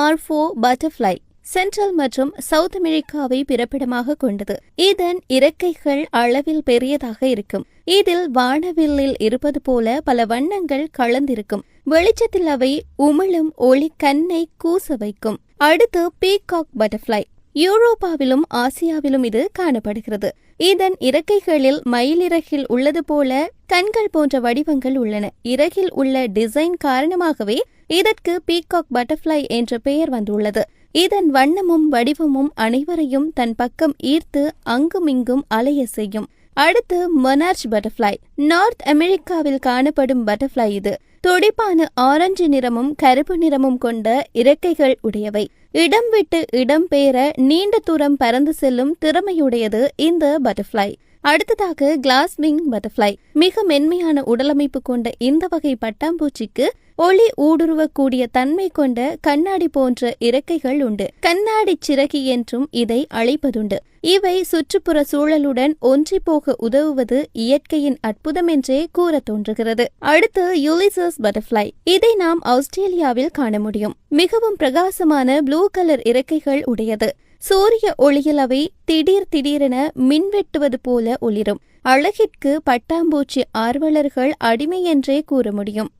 மார்ஃபோ butterfly central மற்றும் south அமெரிக்காவை பிறப்பிடமாக கொண்டது. இதன் இறக்கைகள் அளவில் பெரியதாக இருக்கும். இதில் வானவில்லில் இருப்பது போல பல வண்ணங்கள் கலந்திருக்கும். வெளிச்சத்தில் அவை உமிழும் ஒளி கண்ணை கூச வைக்கும். அடுத்து பீகாக் பட்டர்ஃப்ளை. யூரோப்பாவிலும் ஆசியாவிலும் இது காணப்படுகிறது. இதன் இறக்கைகளில் மயிலிறகில் உள்ளது போல கண்கள் போன்ற வடிவங்கள் உள்ளன. இறகில் உள்ள டிசைன் காரணமாகவே இதற்கு பீகாக் பட்டர்ஃப்ளை என்ற பெயர் வந்துள்ளது. இதன் வண்ணமும் வடிவமும் அனைவரையும் தன் பக்கம் ஈர்த்து அங்குமிங்கும் அலைய செய்யும். அடுத்து மொனார்ச் பட்டர்ஃப்ளை. நார்த் அமெரிக்காவில் காணப்படும் பட்டர்ஃப்ளை இது. துடிப்பான ஆரஞ்சு நிறமும் கருப்பு நிறமும் கொண்ட இறக்கைகள் உடையவை. இடம் விட்டு இடம் பெயர நீண்ட தூரம் பறந்து செல்லும் திறமையுடையது இந்த பட்டர்ஃப்ளை. அடுத்ததாக கிளாஸ் விங் பட்டர்ஃப்ளை. மிக மென்மையான உடலமைப்பு கொண்ட இந்த வகை பட்டாம்பூச்சிக்கு ஒளி ஊடுருவக்கூடிய தன்மை கொண்ட கண்ணாடி போன்ற இறக்கைகள் உண்டு. கண்ணாடி சிறகி என்றும் இதை அழைப்பதுண்டு. இவை சுற்றுப்புற சூழலுடன் ஒன்றி போக உதவுவது இயற்கையின் அற்புதம் என்றே கூற தோன்றுகிறது. அடுத்து யூலிசஸ் பட்டர்ஃபிளை இதை நாம் ஆஸ்திரேலியாவில் காண முடியும். மிகவும் பிரகாசமான ப்ளூ கலர் இறக்கைகள் உடையது. சூரிய ஒளியில் அவை திடீர் திடீரென மின்வெட்டுவது போல ஒளிரும். அழகிற்கு பட்டாம்பூச்சி ஆர்வலர்கள் அடிமை என்றே கூற முடியும்.